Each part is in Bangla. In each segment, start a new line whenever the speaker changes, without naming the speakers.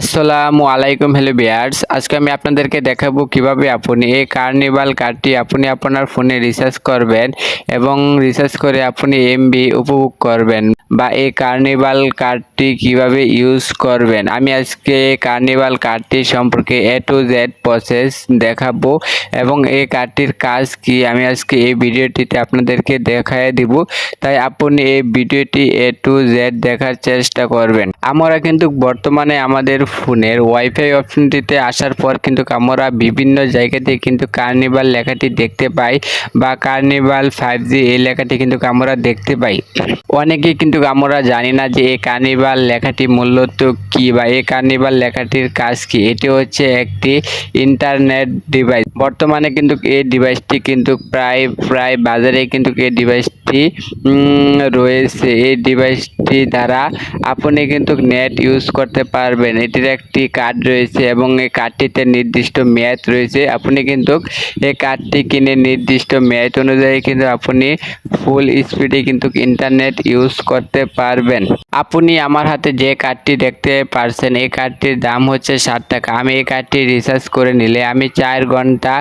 আসসালামু আলাইকুম হ্যালো বিয়ার্স আজকে আমি আপনাদেরকে দেখাবো কীভাবে আপনি এই কার্নিভাল কার্ডটি আপনি আপনার ফোনে রিচার্জ করবেন এবং রিচার্জ করে আপনি এমবি উপভোগ করবেন বা এই কার্নিভাল কার্ডটি কীভাবে ইউজ করবেন। আমি আজকে কার্নিভাল কার্ডটি সম্পর্কে এ টু জেড প্রসেস দেখাবো এবং এই কার্ডটির কাজ কি আমি আজকে এই ভিডিওটিতে আপনাদেরকে দেখায় দিব। তাই আপনি এই ভিডিওটি এ টু জেড দেখার চেষ্টা করবেন। আমরা কিন্তু বর্তমানে আমাদের ফোনের ওয়াইফাই অপশনটিতে আসার পর কিন্তু আমরা বিভিন্ন জায়গাতে কিন্তু কার্নিভাল লেখাটি দেখতে পাই বা কার্নিভাল ফাইভ জি এই লেখাটি কিন্তু আমরা দেখতে পাই। অনেকেই কিন্তু আমরা জানি না যে এই কার্নিভাল লেখাটি মূলত কি বা এই কার্নিভাল লেখাটির কাজ কি? এটি হচ্ছে একটি ইন্টারনেট ডিভাইস বর্তমানে কিন্তু এই ডিভাইসটি কিন্তু প্রায় প্রায় বাজারে কিন্তু এই ডিভাইসটি রয়েছে। এই ডিভাইসটি দ্বারা আপনি কিন্তু নেট ইউজ করতে পারবেন। এটির একটি কার্ড রয়েছে এবং এই কার্ডটিতে নির্দিষ্ট মেয়াদ রয়েছে। আপনি কিন্তু এই কার্ডটি কিনে নির্দিষ্ট মেয়াদ অনুযায়ী কিন্তু আপনি ফুল স্পিডে কিন্তু ইন্টারনেট ইউজ করতে পারবেন। আপনি আমার হাতে যে কার্ডটি দেখতে পারছেন, এই কার্ডটির দাম হচ্ছে ষাট টাকা। আমি এই কার্ডটি রিচার্জ করে নিলে আমি চার ঘণ্টা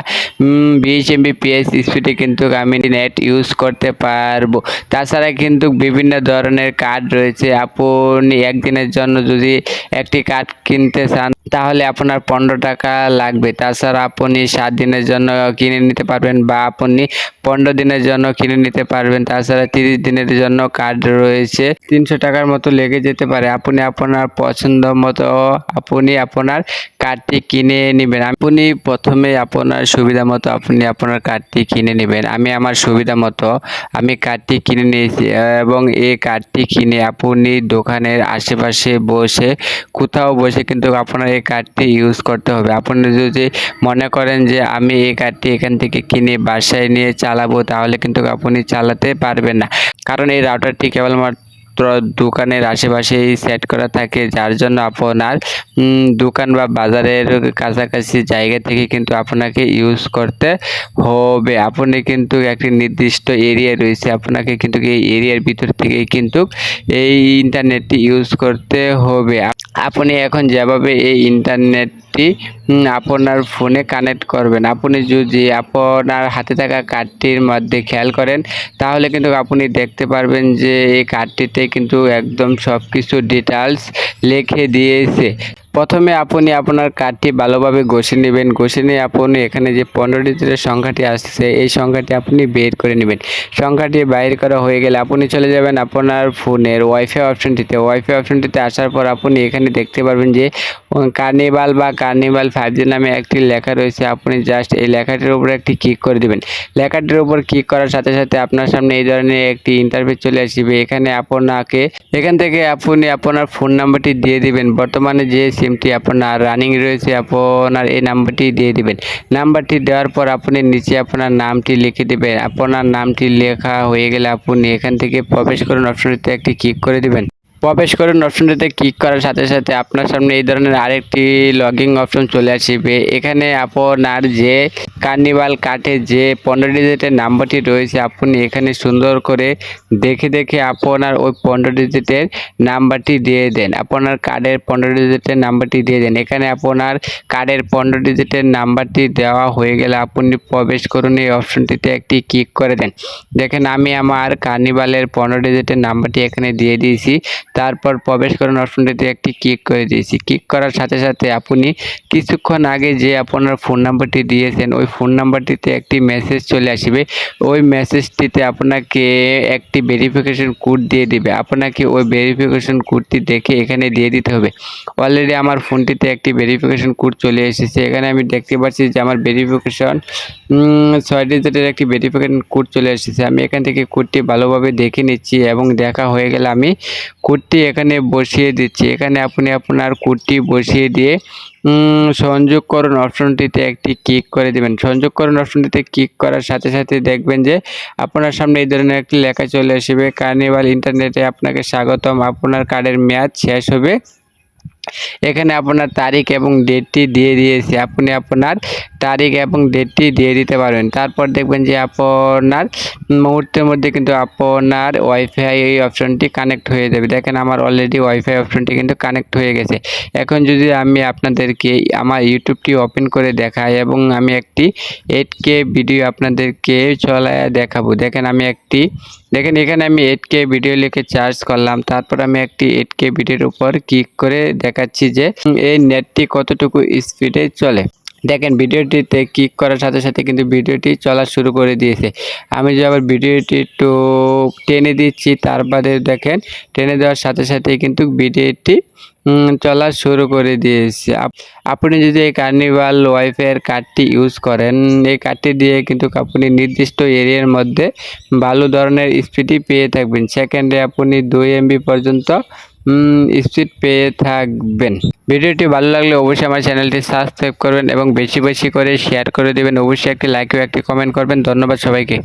বিশ এমবিপিএস স্পিডে কিন্তু আমি নেট ইউজ করতে পারব। তাছাড়া কিন্তু বিভিন্ন ধরনের কার্ড রয়েছে। আপনি একদিনের জন্য যদি একটি কার্ড কিনতে চান তাহলে আপনার পনেরো টাকা লাগবে। তাছাড়া আপনি সাত দিনের জন্য কিনে নিতে পারবেন বা আপনি পনেরো দিনের জন্য কিনে নিতে পারবেন। তাছাড়া তিরিশ দিনের জন্য কার্ড রয়েছে। তিনশো টাকার মতো লেগে যেতে পারে। আপনি আপনার পছন্দ মতো আপনি আপনার কার্ডটি কিনে নেবেন। আপনি প্রথমে আপনার সুবিধা মতো আপনি আপনার কার্ডটি কিনে নেবেন। আমি আমার সুবিধা মতো আমি কার্ডটি কিনে নিয়েছি এবং এই কার্ডটি কিনে আপনি দোকানের আশেপাশে বসে, কোথাও বসে কিন্তু আপনার এই কার্ডটি ইউজ করতে হবে। আপনি যদি মনে করেন যে আমি এই কার্ডটি এখান থেকে কিনে বাসায় নিয়ে চালাবো, তাহলে কিন্তু আপনি চালাতে পারবেন না। কারণ এই রাউটারটি কেবলমাত্র দোকানের আশেপাশেই সেট করা থাকে, যার জন্য আপনার দোকান বা বাজারের কাছাকাছি জায়গা থেকে কিন্তু আপনাকে ইউজ করতে হবে। আপনি কিন্তু একটি নির্দিষ্ট এরিয়া রয়েছে, আপনাকে কিন্তু এই এরিয়ার ভিতর থেকেই কিন্তু এই ইন্টারনেটটি ইউজ করতে হবে। আপনি এখন যেভাবে এই ইন্টারনেটটি উম, আপনার ফোনে কানেক্ট করবেন আপনি যদি আপনার হাতে থাকা কার্ডটির মধ্যে খেয়াল করেন তাহলে কিন্তু আপনি দেখতে পারবেন যে এই কার্ডটিতে কিন্তু একদম সব কিছু ডিটেলস লিখে দিয়েছে। প্রথমে আপনি আপনার কার্ডটি ভালোভাবে ঘষে নেবেন। ঘষে নিয়ে আপনি এখানে যে পনেরো ডিজিটের সংখ্যাটি আসছে, এই সংখ্যাটি আপনি বের করে নেবেন। সংখ্যাটি বাইর করা হয়ে গেলে আপনি চলে যাবেন আপনার ফোনের ওয়াইফাই অপশনটিতে। ওয়াইফাই অপশনটিতে আসার পর আপনি এখানে দেখতে পারবেন যে কার্নিভাল বা কার্নিভাল ফাইভ জি নামে একটি লেখা রয়েছে। আপনি জাস্ট এই লেখাটির উপরে একটি ক্লিক করে দিবেন। লেখাটির উপর ক্লিক করার সাথে সাথে আপনার সামনে এই ধরনের একটি ইন্টারভিউ চলে আসবে। এখানে আপনাকে, এখান থেকে আপনি আপনার ফোন নাম্বারটি দিয়ে দিবেন। বর্তমানে যে সিমটি আপনার রানিং রয়েছে, আপনার এই নাম্বারটি দিয়ে দিবেন। নাম্বারটি দেওয়ার পর আপনি নিচে আপনার নামটি লিখে দেবেন। আপনার নামটি লেখা হয়ে গেলে আপনি এখান থেকে প্রবেশ করুন অপশনটিতে একটি ক্লিক করে দিবেন। প্রবেশ করুন অপশনটিতে ক্লিক করার সাথে সাথে আপনার সামনে এই ধরনের আরেকটি লগিং অপশন চলে আসবে। এখানে আপনার যে কার্নিভাল কার্ডে যে পনেরো ডিজিটের নাম্বারটি রয়েছে, আপনি এখানে সুন্দর করে দেখে দেখে আপনার ওই পনেরো ডিজিটের নাম্বারটি দিয়ে দেন। আপনার কার্ডের পনেরো ডিজিটের নাম্বারটি দিয়ে দেন। এখানে আপনার কার্ডের পনেরো ডিজিটের নাম্বারটি দেওয়া হয়ে গেলে আপনি প্রবেশ করুন এই অপশনটিতে একটি ক্লিক করে দেন। দেখেন আমি আমার কার্নিভালের পনেরো ডিজিটের নাম্বারটি এখানে দিয়ে দিয়েছি। তারপর প্রবেশ করুন অপশনটিতে একটি ক্লিক করে দিয়েছি। ক্লিক করার সাথে সাথে আপনি কিছুক্ষণ আগে যে আপনার ফোন নাম্বারটি দিয়েছেন, ওই ফোন নাম্বারটিতে একটি মেসেজ চলে আসবে। ওই মেসেজটিতে আপনাকে একটি ভেরিফিকেশন কোড দিয়ে দিবে। আপনাকে ওই ভেরিফিকেশন কোডটি দেখে এখানে দিয়ে দিতে হবে। অলরেডি আমার ফোনটিতে একটি ভেরিফিকেশন কোড চলে এসেছে। এখানে আমি দেখতে পাচ্ছি যে আমার ভেরিফিকেশন ছয় ডিজিটের একটি ভেরিফিকেশন কোড চলে এসেছে। আমি এখান থেকে কোডটি ভালোভাবে দেখে নিচ্ছি এবং দেখা হয়ে গেলে আমি কোডটি এখানে বসিয়ে দিচ্ছি। এখানে আপনি আপনার কোডটি বসিয়ে দিয়ে সংযোগকরণ অপশনটিতে একটি ক্লিক করে দেবেন। সংযোগকরণ অপশনটিতে ক্লিক করার সাথে সাথে দেখবেন যে আপনার সামনে এই ধরনের একটি লেখা চলে আসবে কার্নিভাল ইন্টারনেটে আপনাকে স্বাগতম। আপনার কার্ডের মেয়াদ শেষ হবে এখানে আপনার তারিখ এবং ডেটটি দিয়ে দিয়েছে। আপনি আপনার তারিখ এবং ডেটটি দিয়ে দিতে পারবেন। তারপর দেখবেন যে আপনার মুহূর্তের মধ্যে কিন্তু আপনার ওয়াইফাই এই অপশনটি কানেক্ট হয়ে যাবে। দেখেন আমার অলরেডি ওয়াইফাই অপশনটি কিন্তু কানেক্ট হয়ে গেছে। এখন যদি আমি আপনাদেরকে আমার ইউটিউবটি ওপেন করে দেখাই এবং আমি একটি এইট কে ভিডিও আপনাদেরকে চলায় দেখাবো। দেখেন আমি একটি, দেখেন এখানে আমি এইট কে ভিডিও লিখে চার্জ করলাম। তারপর আমি একটি এইট কে ভিডিওর উপর ক্লিক করে দেখাচ্ছি যে এই নেটটি কতটুকু স্পিডে চলে। দেখেন, ভিডিওটিতে ক্লিক করার সাথে সাথে কিন্তু ভিডিওটি চলা শুরু করে দিয়েছে। আমি যে আবার ভিডিওটি একটু টেনে দিচ্ছি তারপরে দেখেন, টেনে দেওয়ার সাথে সাথে কিন্তু ভিডিওটি চলা শুরু করে দিয়েছে। আপ- আপনি যদি এই কার্নিভাল ওয়াইফাইয়ের কার্ডটি ইউজ করেন, এই কার্ডটি দিয়ে কিন্তু আপনি নির্দিষ্ট এরিয়ার মধ্যে ভালো ধরনের স্পিডই পেয়ে থাকবেন। সেকেন্ডে আপনি দুই এমবি পর্যন্ত স্পিড পেয়ে থাকবেন। ভিডিওটি ভালো লাগলে অবশ্যই আমার চ্যানেলটি সাবস্ক্রাইব করবেন এবং বেশি বেশি করে শেয়ার করে দেবেন। অবশ্যই একটি লাইক ও একটি কমেন্ট করবেন। ধন্যবাদ সবাইকে।